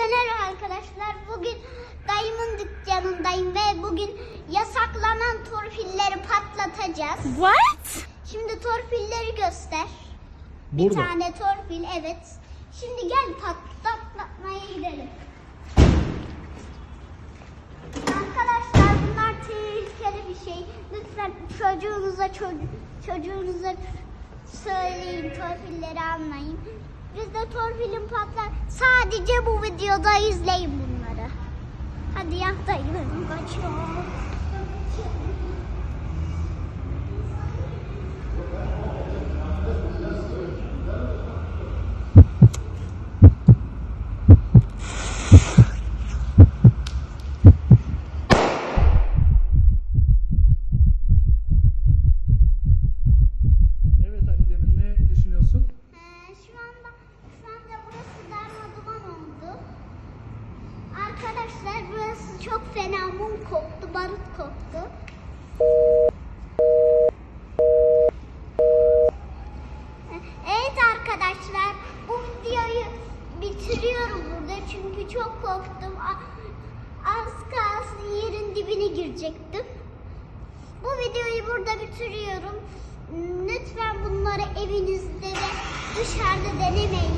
Hepinize merhaba arkadaşlar. Bugün dayımın dükkanındayım ve bugün yasaklanan torpilleri patlatacağız. What? Şimdi torpilleri göster. Bir Burada. tane torpil evet. Şimdi gel patlatmaya gidelim. Arkadaşlar bunlar tehlikeli bir şey. Lütfen çocuğunuza ço- çocuğunuza söyleyin torpilleri almayın. Torpilin patlar. Sadece bu videoda izleyin bunları. Hadi yaklayalım. Kaçıyor. Burası çok fena mum koktu, barut koktu. Evet arkadaşlar bu videoyu bitiriyorum burada çünkü çok korktum. Az kalsın yerin dibine girecektim. Bu videoyu burada bitiriyorum. Lütfen bunları evinizde ve dışarıda denemeyin.